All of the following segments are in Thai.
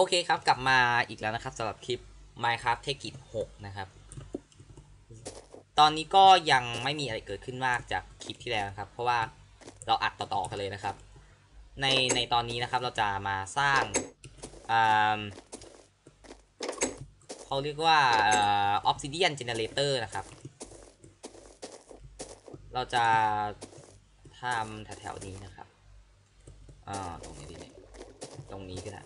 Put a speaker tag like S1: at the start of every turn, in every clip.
S1: โอเคครับ กลับมาอีกแล้วนะครับสำหรับคลิป Minecraft เทคกิจ6นะครับ ตอนนี้ก็ยังไม่มีอะไรเกิดขึ้นมากจากคลิปที่แล้วนะครับ เพราะว่าเราอัดต่อๆกันเลยนะครับ ในในตอนนี้นะครับเราจะมาสร้างอ่าเขาเรียกว่าเอ่อ Obsidian Generator นะครับ เราจะทำแถวๆนี้นะครับอ่าตรงนี้ดีเนี่ยตรงนี้ก็ได้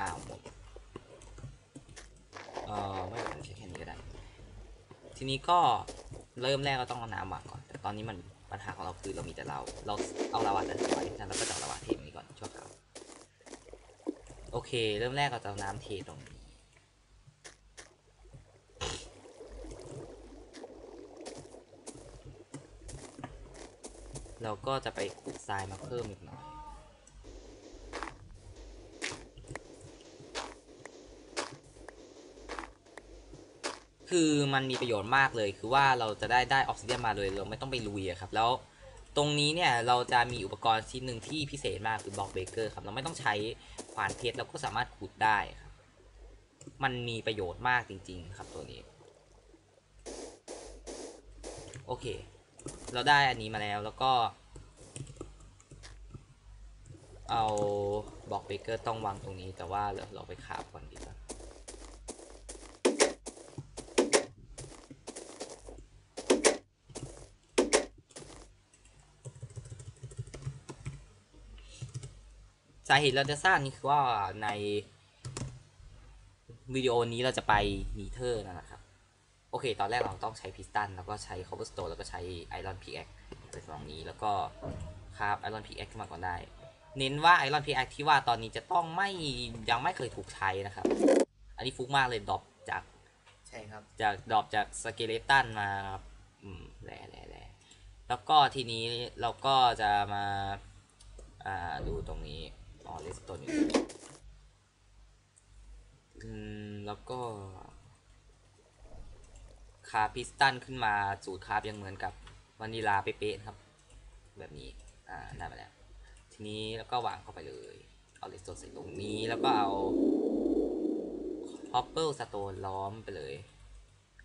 S1: อ้าวหมดเออไม่เป็นไรใช้แค่นี้ก็ได้ ทีนี้ก็เริ่มแรกเราต้องเอาน้ำวางก่อน แต่ตอนนี้มันปัญหาของเราคือเรามีแต่เรา เราเอาลาวาแต่ไว้นั้นเราก็จะเอาลาวาเทตรงนี้ก่อนชั่วคราวโอเค เริ่มแรกเราจะเอาน้ำเทตรงนี้เราก็จะไปขุดทรายมาเพิ่มอีกหน่อย คือมันมีประโยชน์มากเลย คือว่าเราจะได้ได้ออกซิเจนมาเลยเราไม่ต้องไปลุยอะครับ แล้วตรงนี้เนี่ยเราจะมีอุปกรณ์ชิ้นหนึ่งที่พิเศษมากคือบล็อกเบเกอร์ครับ เราไม่ต้องใช้ขวานเพชรเราก็สามารถขุดได้ครับ มันมีประโยชน์มากจริง ๆ ครับตัวนี้ โอเค เราได้อันนี้มาแล้วแล้วก็ เอาบล็อกเบเกอร์ต้องวางตรงนี้แต่ว่าเราเราไปขาบก่อนดีกว่า สาเหตุเราจะสร้างนี่คือว่าในวิดีโอนี้เราจะไปนีเทอร์นะครับ โอเค ตอนแรกเราต้องใช้พิสตันแล้วก็ใช้คอ b เ e อร์สโตนแล้วก็ใช้ไอรอนพิกแอคไปสองนี้แล้วก็คราฟไอรอนพิกแอคขึ้นมาก่อนได้ เน้นว่าไอรอนพิกแอคที่ว่าตอนนี้จะต้องไม่ยังไม่เคยถูกใช้นะครับ อันนี้ฟุกมากเลยดรอปจาก
S2: ใช่ครับ
S1: จากดรอปจากสเกเลตันมาครับอืมแหล่แหล่แหล่แล้วก็ทีนี้เราก็จะมาอ่าดูตรงนี้ อ๋อเลสโตนอยู่อืมแล้วก็ คาพิสตันขึ้นมาสูตรคาบยังเหมือนกับวานิลาเป๊ะๆครับ แบบนี้ อ่าได้มาแล้ว ทีนี้แล้วก็วางเข้าไปเลย เอาเลสโตนใส่ตรงนี้แล้วก็เอาฮอปเปิลสโตนล้อมไปเลย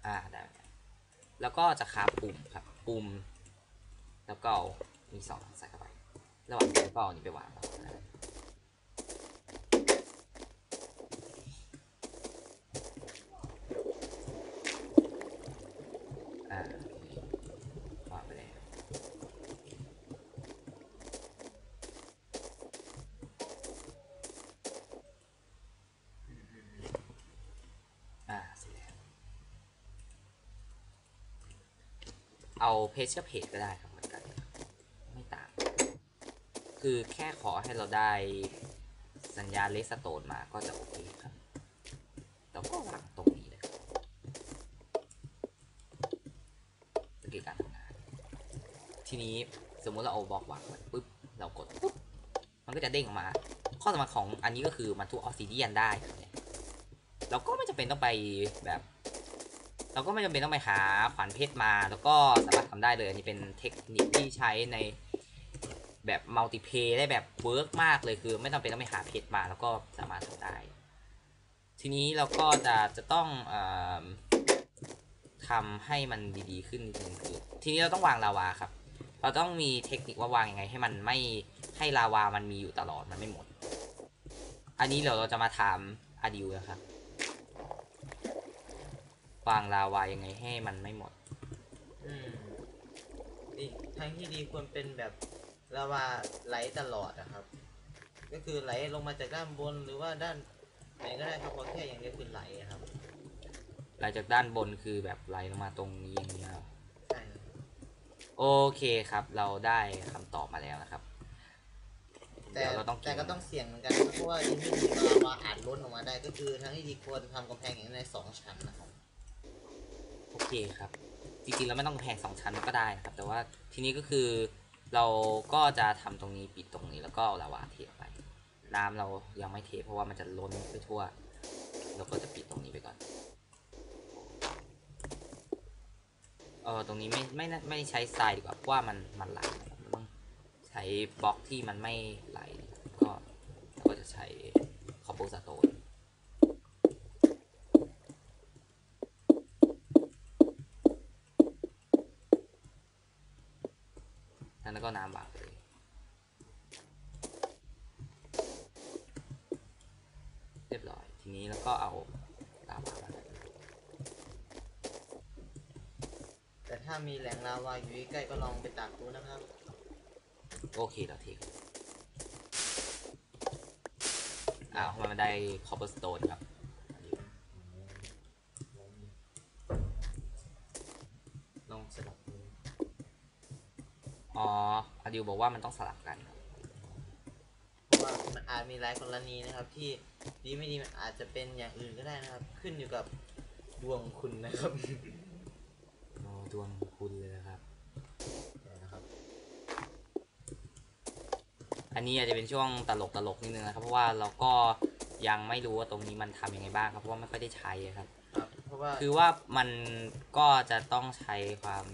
S1: อ่าได้แล้วแล้วก็จะคาบปุ่มครับ ปุ่ม แล้วก็มีสองใส่เข้าไประหว่างนี้ก็เอาอันนี้ไปวางต่อนะอ่าโอเควางไปแล้วอ่าเสร็จแล้ว เอาเพจเชอร์เพจก็ได้ครับเหมือนกันไม่ต่าง คือแค่ขอให้เราได้สัญญาณเลสโตนมาก็จะโอเคครับแล้วก็วางตรงนี้เลยครับสกิลการทำงาน ทีนี้สมมุติเราเอาบล็อกวางไว้ปุ๊บเรากดปุ๊บมันก็จะเด้งออกมา ข้อสำคัญของอันนี้ก็คือมันทุกออสซิเดียนได้ครับเนี่ยเราก็ไม่จำเป็นต้องไปแบบ เราก็ไม่จำเป็นต้องไปหาขวานเพชรมา แล้วก็สามารถทำได้เลยอันนี้เป็นเทคนิคที่ใช้ในแบบมัลติเพย์ได้แบบเวิร์กมากเลยคือ ไม่จำเป็นต้องไปหาเพชรมาแล้วก็สามารถทำได้ ทีนี้เราก็จะจะต้องออทำให้มันดีๆ ขึ้นนิดนึงคือทีนี้เราต้องวางลาวาครับ เราต้องมีเทคนิคว่าวางยังไง ให้มันไม่ให้ลาวามันมีอยู่ตลอดมันไม่หมด อันนี้เดี๋ยวเราจะมาถามอาดิวนะครับ วางลาวายังไงให้มันไม่หมด
S2: อืมอีกทางที่ดีควรเป็นแบบลาวาไหลตลอดนะครับ ก็คือไหลลงมาจากด้านบนหรือว่าด้านไหนก็ได้ครับเพราะแค่อย่างเดียวคือไหลอะครับ
S1: ไหลจากด้านบนคือแบบไหลลงมาตรงนี้อย่างนี้ยครับ
S2: ใช่ครับ
S1: โอเคครับ เราได้คำตอบมาแล้วนะครับ
S2: แต่
S1: เดี๋ยวเราต้องกิน
S2: แต่ก็ต้องเสี่ยงเหมือนกันนะครับเพราะว่าที่ที่ดีก็ลาวาอาจล้นออกมาได้ก็คือทางที่ดีควรทำกำแพงอย่างนี้ในสองชั้นนะครับ
S1: โอเคครับ จริงๆแล้วไม่ต้องแพงสองชั้นก็ได้นะครับ แต่ว่าทีนี้ก็คือเราก็จะทำตรงนี้ปิดตรงนี้แล้วก็เอาลาวาเทไป น้ำเรายังไม่เทเพราะว่ามันจะล้นไปทั่ว เราก็จะปิดตรงนี้ไปก่อนเออตรงนี้ไม่ไม่ไม่ใช้ทรายดีกว่าเพราะว่ามันมันไหลมันต้องใช้บล็อกที่มันไม่ไหลก็ก็จะใช้คอ b โบสโตน แล้วก็น้ำวางไปเลยเรียบร้อย ทีนี้แล้วก็เอาลาวามา
S2: แต่ถ้ามีแหล่งลาวาอยู่ใกล้ๆก็ลองไปตักดูนะครับ
S1: โอเคเราเทคอ้าวทำไมมันได้คอ b เ e อร์สโตนครับ
S2: ลองสลับดู
S1: อ๋ออา ดิวบอกว่ามันต้องสลับกันครับ
S2: เพราะว่ามันอาจมีหลายกรณีนะครับ ที่ดีไม่ดีมันอาจจะเป็นอย่างอื่นก็ได้นะครับ ขึ้นอยู่กับดวงคุณนะครับ
S1: โอ้ดวงคุณเลยนะครับ
S2: นะครับ
S1: อันนี้อาจจะเป็นช่วงตลกตลกๆนิดนึงนะครับ เพราะว่าเราก็ยังไม่รู้ว่าตรงนี้มันทำยังไงบ้างครับเพราะว่าไม่ค่อยได้ใช้ครับ
S2: ครับเพราะว่า
S1: คือว่ามันก็จะต้องใช้ความ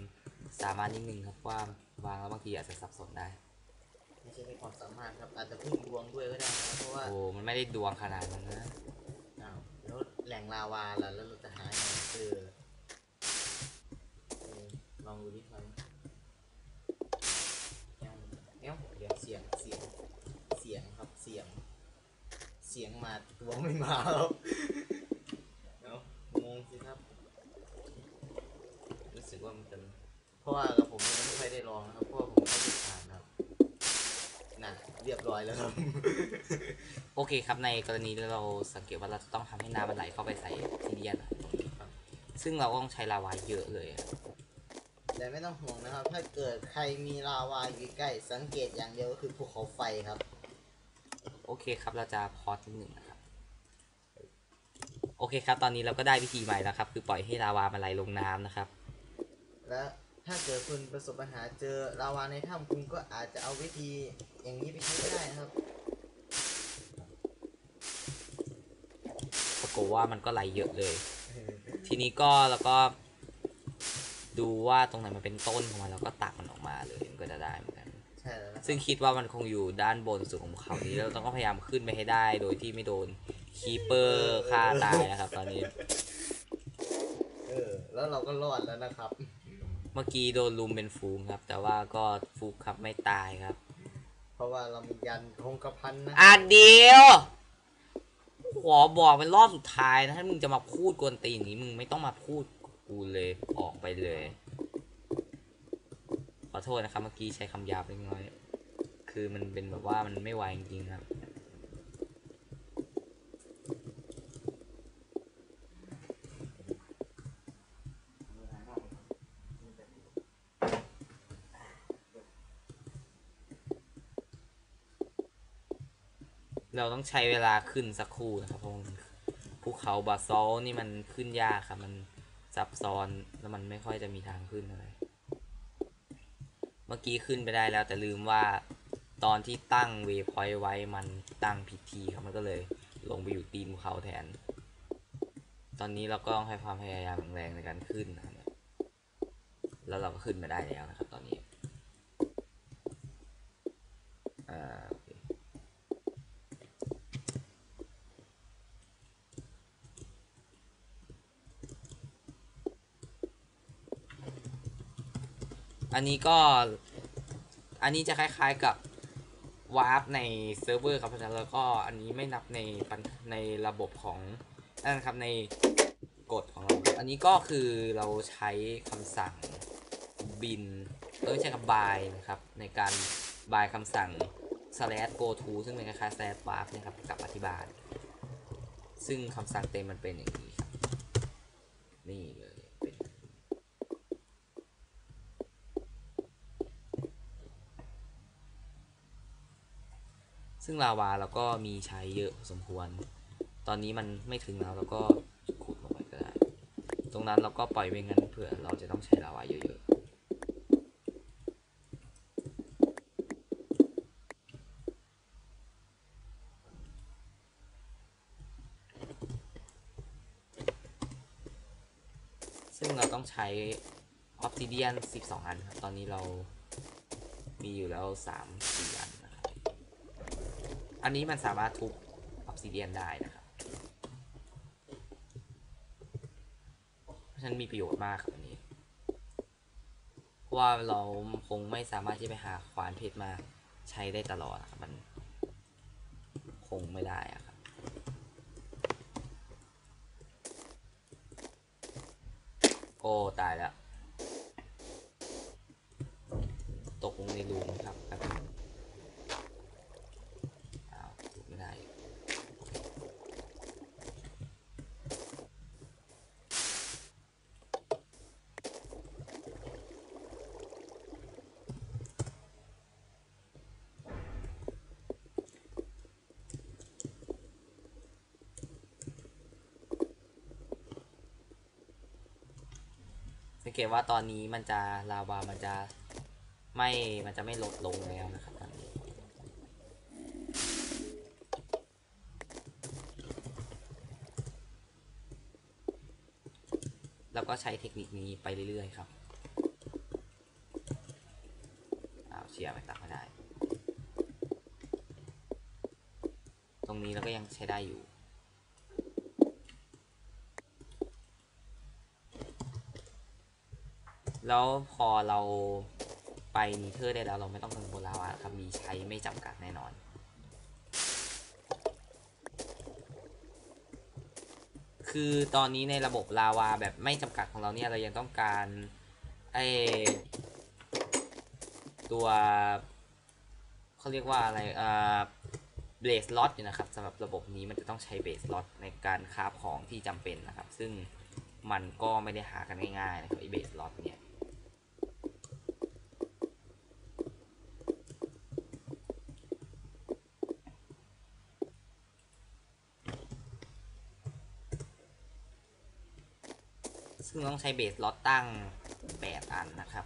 S1: สามารถนิดนึงครับเพราะว่า วางแล้วบางทีอาจจะสับสนได้
S2: ไม่ใช่แค่ความสามารถครับ อาจจะพึ่งดวงด้วยก็ได้นะครับเพราะว่า
S1: โอ้มันไม่ได้ดวงขนาดนั้นนะ
S2: อ้าวแล้วแหล่งลาวาล่ะแล้วเราจะหาไงเออเออลองดูดิครับเอ้าเอ้าเดี๋ยวเสียงเสียงเสียงครับเสียง เสียงมาตัวไม่มาครับเอ้างงสิครับ
S1: รู้สึกว่ามันจะ
S2: เพราะว่ากับผมยังไม่ค่อยได้ลองนะครับเพราะว่าผมไม่ได้ทานครับน่ะเรียบร้อยแล้วครับ
S1: โอเคครับในกรณีที่เราสังเกตว่าเราจะต้องทำให้น้ำมันไหลเข้าไปใส่ทีเดียนตรงนี้ครับ ซึ่งเราก็ต้องใช้ลาวาเยอะเลยอะ
S2: แต่ไม่ต้องห่วงนะครับ ถ้าเกิดใครมีลาวาอยู่ใกล้สังเกตอย่างเดียวก็คือภูเขาไฟครับ
S1: โอเคครับเราจะพอสนิดหนึ่งนะครับ โอเคครับตอนนี้เราก็ได้วิธีใหม่แล้วครับ คือปล่อยให้ลาวามันไหลลงน้ำนะครับ
S2: และ ถ้าเกิดคุณประสบปัญหาเจอลาวาในถ้ำคุณก็อาจจะเอาวิธีอย่างนี้ไปใช้ก็ได้นะครับ
S1: ปรากฏว่ามันก็ไหลเยอะเลย ทีนี้ก็แล้วก็ ดูว่าตรงไหนมันเป็นต้นของมันแล้วก็ตักมันออกมาเลยมันก็จะได้เหมือนกัน
S2: ใช่แล้วนะครับ
S1: ซึ่งคิดว่ามันคงอยู่ด้านบนสุดของเขานี้แล้วต้องก็พยายามขึ้นไปให้ได้ โดยที่ไม่โดนคีเปอร์ฆ่าตายนะครับ ตอนนี้
S2: เออ แล้วเราก็รอดแล้วนะครับ
S1: เมื่อกี้โดนลุมเป็นฟูงครับ แต่ว่าก็ฟุกครับไม่ตายครับ
S2: เพราะว่าเรามียันคงกระพันนะ
S1: อะเดียวขอบอกเป็นรอบสุดท้ายนะถ้ามึงจะมาพูดกวนตีนอย่างนี้มึงไม่ต้องมาพูดกับกูเลยออกไปเลย ขอโทษนะครับเมื่อกี้ใช้คำหยาบเล็กน้อย คือมันเป็นแบบว่ามันไม่ไหวจริงๆครับ เราต้องใช้เวลาขึ้นสักครู่นะครับเพราะมันภูเขาบาซอลนี่มันขึ้นยากครับมันซับซ้อนแล้วมันไม่ค่อยจะมีทางขึ้นอะไร เมื่อกี้ขึ้นไปได้แล้วแต่ลืมว่าตอนที่ตั้งเวพอยต์ไว้มันตั้งผิดทีครับมันก็เลยลงไปอยู่ตีนภูเขาแทน ตอนนี้เราก็ต้องให้ความพยายามแรงในการขึ้นนะครับแล้วเราก็ขึ้นมาได้แล้วนะครับ ตอนนี้อ่าโอเค อันนี้ก็ อันนี้จะคล้ายๆกับวาร์ปในเซิร์ฟเวอร์ครับเพราะฉะนั้นแล้วก็อันนี้ไม่นับในในระบบของนั่นครับในกฎของเรา อันนี้ก็คือเราใช้คำสั่งบินเออใช้กับบายนะครับ ในการบายคำสั่ง slash go to ซึ่งเป็นคล้ายๆ slash warp นะครับกับอธิบาย ซึ่งคำสั่งเต็มมันเป็นอย่างนี้เลยเป็น ซึ่งลาวาเราก็มีใช้เยอะพอสมควร ตอนนี้มันไม่ถึงแล้วเราก็ขุดลงไปก็ได้ ตรงนั้นเราก็ปล่อยไว้งั้นเผื่อเราจะต้องใช้ลาวาเยอะๆซึ่งเราต้องใช้ออ s ซิเดียน 12 อันครับ ตอนนี้เรามีอยู่แล้ว 3 4 อันนะครับ อันนี้มันสามารถทุบออ s ซิเดียนได้นะครับเพราะฉะนั้นมีประโยชน์มากครับอันนี้เพราะว่าเราคงไม่สามารถที่ไปหาควานเพชรมาใช้ได้ตลอดครับมันคงไม่ได้อะครับโอ้ตายแล้ว ตกลงในรูนะครับแป๊บนึงอ้าวถูกไม่ได้ สัง เกตว่าตอนนี้มันจะลาวามันจะไม่ มันจะไม่ลดลงแล้วนะครับตอนนี้แล้วก็ใช้เทคนิคนี้ไปเรื่อยๆครับเอาเชียร์ไปตักไม่ได้ ตรงนี้เราก็ยังใช้ได้อยู่ แล้วพอเราไปนีเธอร์ได้แล้วเราไม่ต้องกังวลแล้วะครับ มีใช้ไม่จำกัดแน่นอน คือตอนนี้ในระบบลาวาแบบไม่จำกัดของเราเนี่ยเรายังต้องการไอตัวเขาเรียกว่าอะไรอ่าเบสล็อตอยู่นะครับสำหรับระบบนี้มันจะต้องใช้เบสล็อตในการคราฟของที่จำเป็นนะครับ ซึ่งมันก็ไม่ได้หากันง่ายๆนะครับไอเบสล็อตเนี่ย ซึ่ง ต้องใช้เบสล็อตตั้ง 8 อันนะครับ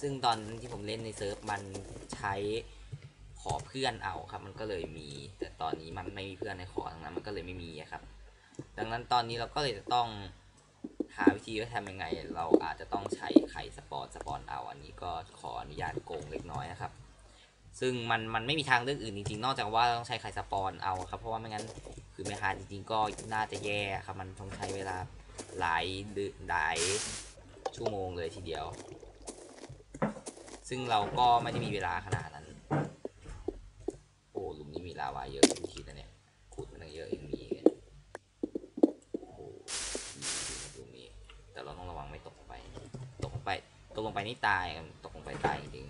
S1: ซึ่งตอนที่ผมเล่นในเซิร์ฟมันใช้ขอเพื่อนเอาครับ มันก็เลยมี แต่ตอนนี้มันไม่มีเพื่อนในขอทั้งนั้นมันก็เลยไม่มีครับ ดังนั้นตอนนี้เราก็เลยจะต้องหาวิธีว่าทำยังไง เราอาจจะต้องใช้ไข่สปอนสปอนเอาอันนี้ก็ขออนุญาตโกงเล็กน้อยนะครับ ซึ่งมันมันไม่มีทางเลือกอื่นจริงๆ นอกจากว่าเราต้องใช้ไข่สปอนเอาครับ เพราะว่าไม่งั้น คือไม่ฮาจริงๆก็น่าจะแย่ครับมันต้องใช้เวลาหลายเดือหลายชั่วโมงเลยทีเดียว ซึ่งเราก็ไม่ได้มีเวลาขนาดนั้น โอ้หลุมนี้มีลาวาเยอะคุณคิดนะเนี่ยขุดมันเยอะยังมีอีกโอ้โหมีหลุมนี้แต่เราต้องระวังไม่ตกลงไป ตกลงไปตกลงไปนี่ตายตกลงไปตายจริง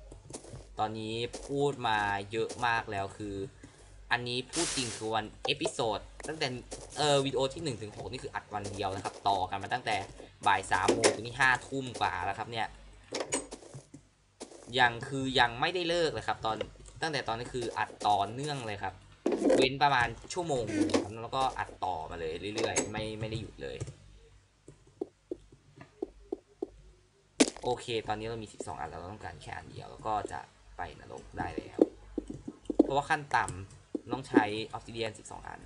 S1: ๆตอนนี้พูดมาเยอะมากแล้วคือ อันนี้พูดจริงคือวันเอพิโซดตั้งแต่เออวิดีโอที่1นถึงหนี่คืออัดวันเดียวนะครับ ต่อกันมาตั้งแต่บ่ายสามโมงถึงนี่ห้าทุ่มกว่าแล้วครับเนี่ยยังคือยังไม่ได้เลิกเลยครับ ตอนตั้งแต่ตอนนี้คืออัดต่อเนื่องเลยครับ เว้นประมาณชั่วโมงครับแล้วก็อัดต่อมาเลยเรื่อยๆ ไม่ไม่ได้หยุดเลย โอเค ตอนนี้เรามี 12 อันแล้วเราต้องการแค่อันเดียวแล้วก็จะไปนรกได้แล้ว เพราะว่าขั้นต่ำ ต้องใช้ออ s ซิเดียน12 อัน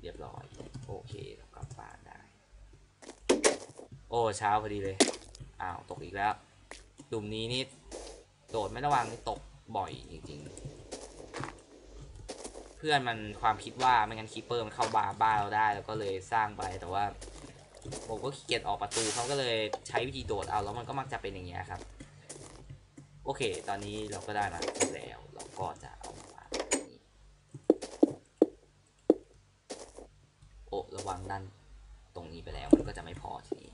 S1: เรียบร้อย โอเคเรากลับบ้านได้ โอ้เช้าพอดีเลย อ้าว ตกอีกแล้วหลุมนี้นี่ โดดไม่ระวังนี่ตกบ่อยจริงๆ เพื่อนมันความคิดว่าไม่งั้นคีเปอร์มันเข้าบาบ้าเราได้ แล้วก็เลยสร้างไปแต่ว่าผมก็ขี้เกียจออกประตูเขาก็เลยใช้วิธีโดดเอาแล้วมันก็มักจะเป็นอย่างเงี้ยครับ โอเค ตอนนี้เราก็ได้มาแล้ว เราก็จะเอามาวางตรงนี้ วังด้านตรงนี้ไปแล้วมันก็จะไม่พอทีนี้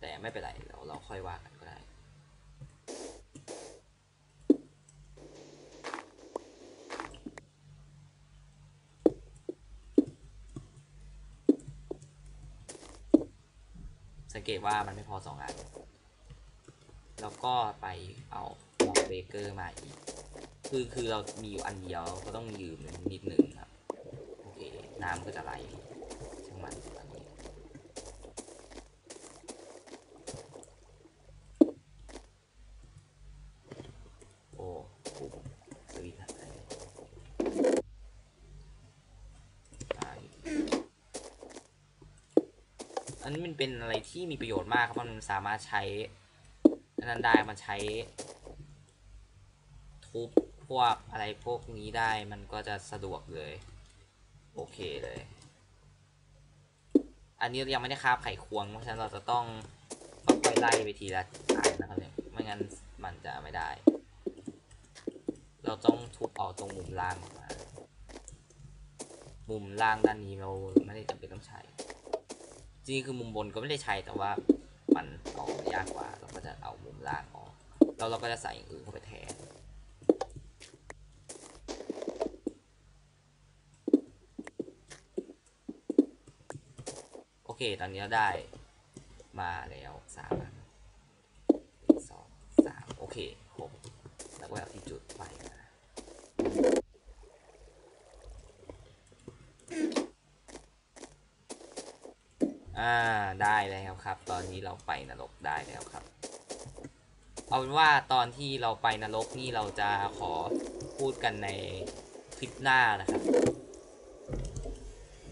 S1: แต่ไม่เป็นไรเราเราค่อยว่ากันก็ได้สังเกตว่ามันไม่พอสองอัน แล้วก็ไปเอามอเบเกอร์มาอีก คือคือเรามีอยู่อันเดียวก็ต้องยืมนิดนึงครับ น้ำก็จะไหลช่างมันอันนี้โอ้ปุ๊บสวิตช์หายตายอันนี้มันเป็นอะไรที่มีประโยชน์มากครับเพราะมันสามารถใช้นนั้นได้มันใช้ ทุบพวกอะไรพวกนี้ได้มันก็จะสะดวกเลย เคเลย อันนี้ยังไม่ได้คาบไขควง เพราะฉะนั้นเราจะต้องค่อยๆไล่ไปทีละอันนะครับเนี่ยไม่งั้นมันจะไม่ได้ เราต้องทุบเอาตรงมุมล่างออกมา มุมล่างด้านนี้เราไม่ได้จำเป็นต้องใช้ จริงๆคือมุมบนก็ไม่ได้ใช้แต่ว่ามันเอายากกว่า เราก็จะเอามุมล่างออก แล้วเราก็จะใส่อย่างอื่นเข้าไปแทน โอ เคตอนนี้เราได้มาแล้วสามสองสามโอเคครบแล้วก็ที่จุดไฟมาอ่าได้แล้วครับ ตอนนี้เราไปนรกได้แล้วครับ เอาเป็นว่าตอนที่เราไปนรกนี่เราจะขอพูดกันในคลิปหน้านะครับ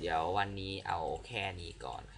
S1: เดี๋ยววันนี้เอาแค่นี้ก่อนครับ